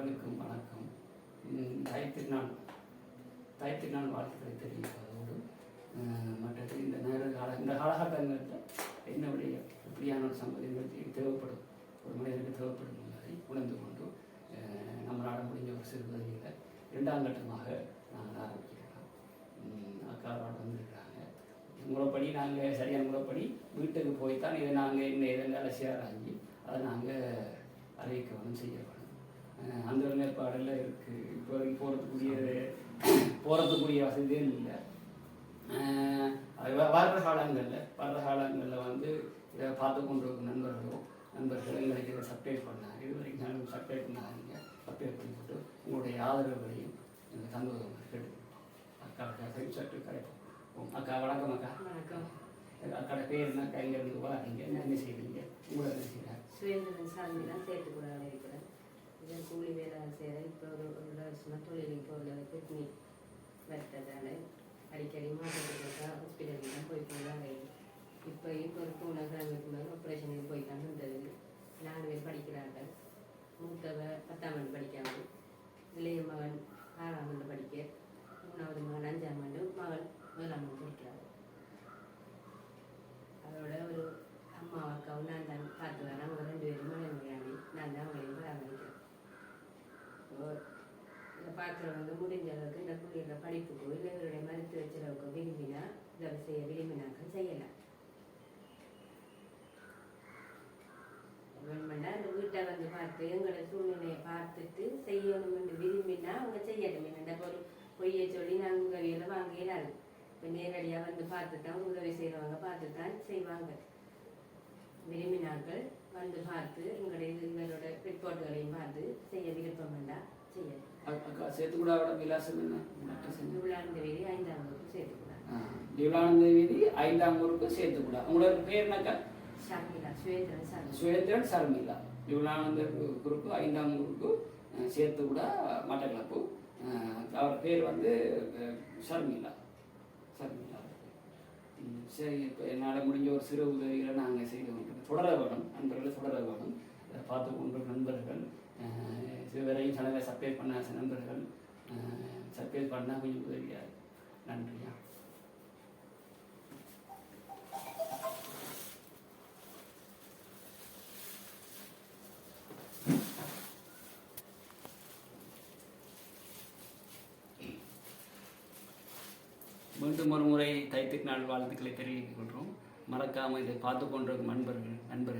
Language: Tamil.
அனைத்து வணக்கம். ம், தாய் திருநாள் தாய் திருநாள் வாழ்த்துக்களை தெரிவிப்பதோடு மற்றது இந்த நேர கால இந்த காலகட்டங்களில் என்னுடைய இப்படியான ஒரு சம்பதிகளுக்கு தேவைப்படும் ஒரு மனிதனுக்கு தேவைப்படும் என்பதை உணர்ந்து கொண்டு நம்மளால் முடிஞ்ச ஒரு சிறு உதவியில் இரண்டாம் கட்டமாக நாங்கள் ஆரம்பிக்கிறோம். அக்காவோட வந்திருக்கிறாங்க. முறைப்படி நாங்கள் சரியான முறைப்படி வீட்டுக்கு போய் தான் இதை நாங்கள் என்ன இதெல்லாம் ஆகி அதை நாங்கள் அறிவிக்கணும் செய்யப்படும் அந்த ஏற்பாடில் இருக்குது இப்போதைக்கு போகிறதுக்குரிய போகிறதுக்குரிய வசதியும் இல்லை. வர்ற காலங்களில் வர்ற காலங்களில் வந்து இதை பார்த்து கொண்டு இருக்கும் நண்பர்களோ நண்பர்கள் எங்களுக்கு இதை சப்ஸ்கிரைப் பண்ணாங்க இது வரைக்கும் நாங்கள் சப்ஸ்கிரைப் பண்ணாதீங்க. சப்ஸ்கிரைப் பண்ணி போட்டு உங்களுடைய ஆதரவுகளையும் எனக்கு தந்துவதாக கேட்டு. அக்காவுக்கு சற்று கரைப்போம் அக்கா. வணக்கம் அக்கா. வணக்கம். அக்கோட பேர் என்ன? கைங்க இருந்து வராங்க? என்ன செய்வீங்க உங்களை என்ன செய்கிறாங்க சுரேந்திரன் சாமி தான் சேர்த்துக்கூடாது இருக்கிறேன் இதன் கூலி வேலை செய்கிறேன் இப்போ ஒரு ஒரு வருஷமாக தொழிலுக்கு போகல கிட்னி வெட்டதால அடிக்கடி மாற்றத்துக்கு ஹாஸ்பிட்டலுக்கு தான் போய் தான் இப்போ இப்போ ஒரு பூனை கிராமத்துக்கு மேலே ஆப்ரேஷனுக்கு போய் தான் வந்தது. நாலு பேர் படிக்கிறார்கள். மூத்தவ பத்தாம் ஆண்டு படிக்காமல் இளைய மகன் ஆறாம் ஆண்டு படிக்க இந்த பாத்திரம் வந்து முடிஞ்ச அளவுக்கு இந்த பிள்ளைகள படிப்புக்கோ இல்லை இவருடைய மருத்துவ செலவுக்கோ விரும்பினா இதை செய்ய விரும்பினாக்கள் செய்யலாம். வேணுமெண்டா அந்த வீட்டை வந்து பார்த்து எங்களோட சூழ்நிலையை பார்த்துட்டு செய்யணும் என்று விரும்பினா அவங்க செய்யணும் என்னென்ன ஒரு பொய்யை சொல்லி நாங்கள் உதவியில் வாங்க இயலாது இப்போ நேரடியாக வந்து பார்த்து தான் உதவி செய்கிறவங்க பார்த்து தான் செய்வாங்க. விரும்பினார்கள் வந்து பார்த்து எங்களுடைய இவரோட ரிப்போர்ட்டுகளையும் பார்த்து செய்ய விருப்பம் வேண்டாம் செய்யலாம் அக்கா சேத்துக்குடாவோட விலாசம் என்ன திவ்லானந்த வீதி ஐந்தாம் ஊருக்கு சேத்துக்குடா உங்களோட பேர் என்னக்கா சுவேந்திரன் சர்மிளா திவ்லானந்த குரூப்பு ஐந்தாம் ஊருக்கு சேத்துக்குடா மட்டக்களப்பு அவர் பேர் வந்து ஷர்மிளா ஷர்மிளா ம், சரி இப்போ என்னால் முடிஞ்ச ஒரு சிறு உதவிகளை நாங்கள் செய்து கொண்டிருக்கோம் தொடர வேணும் நண்பர்களை தொடர வேணும் பார்த்து கொண்டு நண்பர்கள் அஹ், இதுவரையும் சேனலை சப்ஸ்கிரைப் பண்ண சில நண்பர்கள் சப்ஸ்கிரைப் பண்ணால் கொஞ்சம் உதவியாக நன்றியா? மீண்டும் ஒரு முறை தைத்துக்கு நாள் வாழ்த்துக்களை தெரிவித்துக் கொள்கிறோம். மறக்காமல் இதை பார்த்து கொண்டிருக்கும் நண்பர்கள் நண்பர்கள்